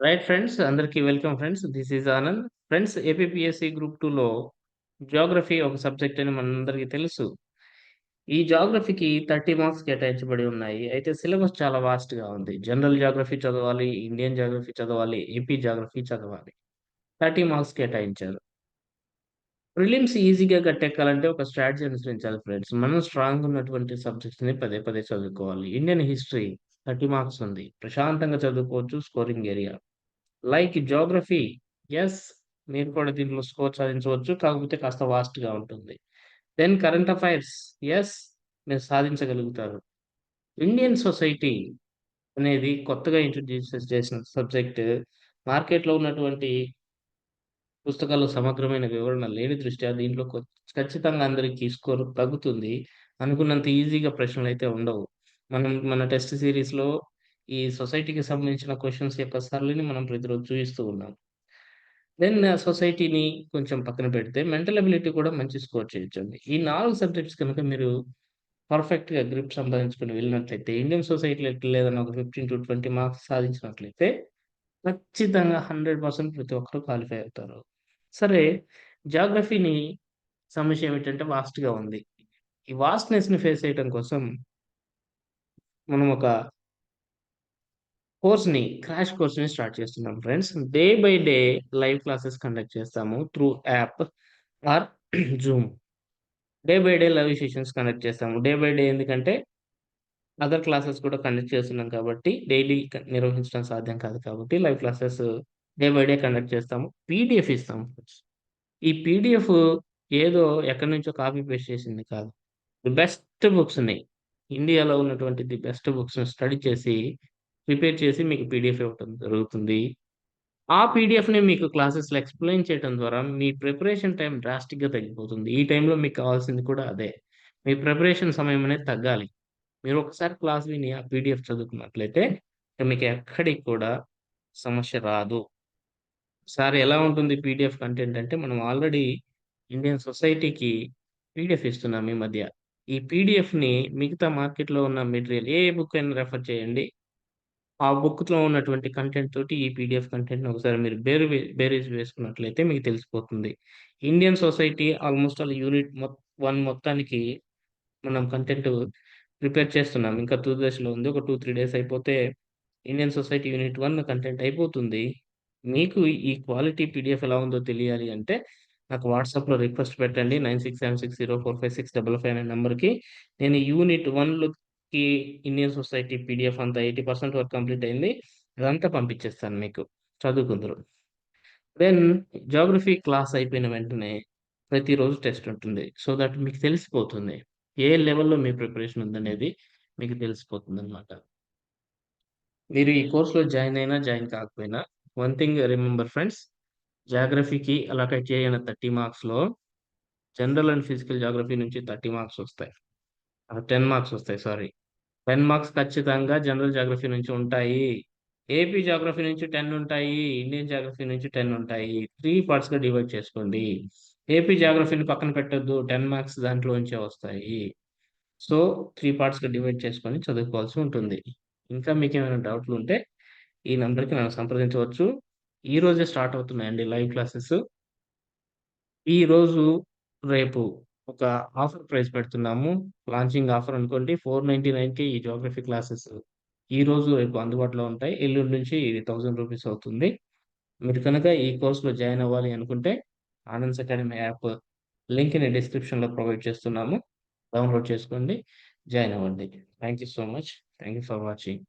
Right friends అందరికీ welcome friends this is Anand friends APPSC group టూలో geography ఒక subject అని మనందరికీ తెలుసు. ఈ జాగ్రఫీకి థర్టీ మార్క్స్ కేటాయించబడి ఉన్నాయి. అయితే సిలబస్ చాలా వాస్ట్గా ఉంది. జనరల్ జాగ్రఫీ చదవాలి ఇండియన్ జాగ్రఫీ చదవాలి ఏపీ జాగ్రఫీ చదవాలి. థర్టీ మార్క్స్ కేటాయించారు. ప్రిలిమ్స్ ఈజీగా కట్టెక్కాలంటే ఒక స్ట్రాటజీ అనుసరించాలి ఫ్రెండ్స్ మనం స్ట్రాంగ్ ఉన్నటువంటి సబ్జెక్ట్స్ని పదే పదే చదువుకోవాలి. ఇండియన్ హిస్టరీ థర్టీ మార్క్స్ ఉంది. ప్రశాంతంగా చదువుకోవచ్చు scoring area like geography as మీరు కూడా దీంట్లో స్కోర్ సాధించవచ్చు కాకపోతే కాస్త వాస్ట్గా ఉంటుంది. దెన్ కరెంట్ అఫైర్స్ ఎస్ మీరు సాధించగలుగుతారు. ఇండియన్ సొసైటీ అనేది కొత్తగా ఇంట్రడ్యూస్ చేసిన సబ్జెక్ట్ మార్కెట్లో ఉన్నటువంటి పుస్తకాల్లో సమగ్రమైన వివరణ లేని దృష్ట్యా దీంట్లో ఖచ్చితంగా అందరికి స్కోర్ తగ్గుతుంది. అనుకున్నంత ఈజీగా ప్రశ్నలు అయితే ఉండవు. మనం మన టెస్ట్ సిరీస్లో ఈ సొసైటీకి సంబంధించిన క్వశ్చన్స్ యొక్క సరళిని మనం ప్రతిరోజు చూపిస్తూ ఉన్నాం. దెన్ సొసైటీని కొంచెం పక్కన పెడితే మెంటల్ అబిలిటీ కూడా మంచి స్కోర్ చేయొచ్చండి. ఈ నాలుగు సబ్జెక్ట్స్ కనుక మీరు పర్ఫెక్ట్గా గ్రిప్ సంపాదించుకుని వెళ్ళినట్లయితే ఇండియన్ సొసైటీలో లేదని ఒక ఫిఫ్టీన్ టు ట్వంటీ మార్క్స్ సాధించినట్లయితే ఖచ్చితంగా హండ్రెడ్ పర్సెంట్ ప్రతి ఒక్కరు క్వాలిఫై అవుతారు. సరే జాగ్రఫీని సమస్య ఏమిటంటే వాస్ట్గా ఉంది. ఈ వాస్ట్నెస్ని ఫేస్ చేయడం కోసం మనం ఒక కోర్స్ని క్రాష్ కోర్స్ని స్టార్ట్ చేస్తున్నాం friends. Day by day live classes conduct చేస్తాము through app or zoom. Day by day live sessions conduct చేస్తాము. డే బై డే ఎందుకంటే అదర్ క్లాసెస్ కూడా కండక్ట్ చేస్తున్నాం కాబట్టి డైలీ నిర్వహించడం సాధ్యం కాదు కాబట్టి live classes day by day conduct చేస్తాము. పీడిఎఫ్ ఇస్తాము ఈ పీడిఎఫ్ ఏదో ఎక్కడి నుంచో కాపీ పేస్ట్ చేసింది కాదు. ది బెస్ట్ బుక్స్ని ఇండియాలో ఉన్నటువంటి ది బెస్ట్ బుక్స్ని స్టడీ చేసి ప్రిపేర్ చేసి మీకు పీడిఎఫ్ ఇవ్వటం జరుగుతుంది. ఆ పీడిఎఫ్ని మీకు క్లాసెస్లో ఎక్స్ప్లెయిన్ చేయడం ద్వారా మీ ప్రిపరేషన్ టైం డ్రాస్టిక్గా తగ్గిపోతుంది. ఈ టైంలో మీకు కావాల్సింది కూడా అదే. మీ ప్రిపరేషన్ సమయం అనేది తగ్గాలి. మీరు ఒకసారి క్లాస్ విని ఆ పీడిఎఫ్ చదువుకున్నట్లయితే మీకు ఎక్కడికి కూడా సమస్య రాదు. సార్ ఎలా ఉంటుంది పీడిఎఫ్ కంటెంట్ అంటే మనం ఆల్రెడీ ఇండియన్ సొసైటీకి పీడిఎఫ్ ఇస్తున్నాం ఈ మధ్య. ఈ పీడిఎఫ్ని మిగతా మార్కెట్లో ఉన్న మెటీరియల్ ఏ బుక్ అయినా రెఫర్ చేయండి. ఆ బుక్లో ఉన్నటువంటి కంటెంట్ తోటి ఈ పీడిఎఫ్ కంటెంట్ ఒకసారి మీరు బేరు బేరేజ్ వేసుకున్నట్లయితే మీకు తెలిసిపోతుంది. Indian society almost all unit one మొత్తానికి మనం కంటెంట్ ప్రిపేర్ చేస్తున్నాం. ఇంకా టూ దశలో ఉంది. ఒక టూ త్రీ డేస్ అయిపోతే Indian society unit one content అయిపోతుంది. మీకు ఈ క్వాలిటీ పీడిఎఫ్ ఎలా ఉందో తెలియాలి అంటే నాకు వాట్సాప్లో రిక్వెస్ట్ పెట్టండి. Nine six seven six zero four five six double five అనే నెంబర్కి. నేను యూనిట్ కి ఇండియన్ సొసైటీ పీడిఎఫ్ అంతా ఎయిటీ పర్సెంట్ వర్క్ కంప్లీట్ అయింది. అదంతా పంపించేస్తాను మీకు. చదువుకుందరు. దెన్ జాగ్రఫీ క్లాస్ అయిపోయిన వెంటనే ప్రతిరోజు టెస్ట్ ఉంటుంది. సో దట్ మీకు తెలిసిపోతుంది. ఏ లెవెల్లో మీ ప్రిపరేషన్ ఉందనేది మీకు తెలిసిపోతుంది అనమాట మీరు ఈ కోర్సులో జాయిన్ అయినా జాయిన్ కాకపోయినా వన్ థింగ్ రిమెంబర్ ఫ్రెండ్స్ జాగ్రఫీకి అలొకేట్ చేయని థర్టీ మార్క్స్లో జనరల్ అండ్ ఫిజికల్ జాగ్రఫీ నుంచి థర్టీ మార్క్స్ వస్తాయి. టెన్ మార్క్స్ వస్తాయి సారీ టెన్ మార్క్స్ ఖచ్చితంగా జనరల్ జాగ్రఫీ నుంచి ఉంటాయి. ఏపీ జాగ్రఫీ నుంచి టెన్ ఉంటాయి ఇండియన్ జాగ్రఫీ నుంచి టెన్ ఉంటాయి. త్రీ పార్ట్స్గా డివైడ్ చేసుకోండి. ఏపీ జాగ్రఫీని పక్కన పెట్టొద్దు టెన్ మార్క్స్ దాంట్లోంచే వస్తాయి. సో త్రీ పార్ట్స్గా డివైడ్ చేసుకొని చదువుకోవాల్సి ఉంటుంది. ఇంకా మీకు ఏమైనా డౌట్లు ఉంటే ఈ నెంబర్కి నన్ను సంప్రదించవచ్చు. ఈ రోజే స్టార్ట్ అవుతున్నాయండి లైవ్ క్లాసెస్ ఈ రోజు రేపు ఒక ఆఫర్ ప్రైస్ పెడుతున్నాము. లాంచింగ్ ఆఫర్ అనుకోండి ఫోర్ నైన్టీ కి ఈ జోగ్రఫీ క్లాసెస్ ఈ రోజు రేపు అందుబాటులో ఉంటాయి. ఎల్లుండి నుంచి ఇది థౌసండ్ రూపీస్ అవుతుంది. మీరు కనుక ఈ కోర్సులో జాయిన్ అవ్వాలి అనుకుంటే ఆనంద్స్ అకాడమీ యాప్ లింక్ని డిస్క్రిప్షన్లో లో ప్రొవైడ్ చేస్తున్నాము. డౌన్లోడ్ చేసుకోండి. జాయిన్ అవ్వండి. Thank you so much thank you for watching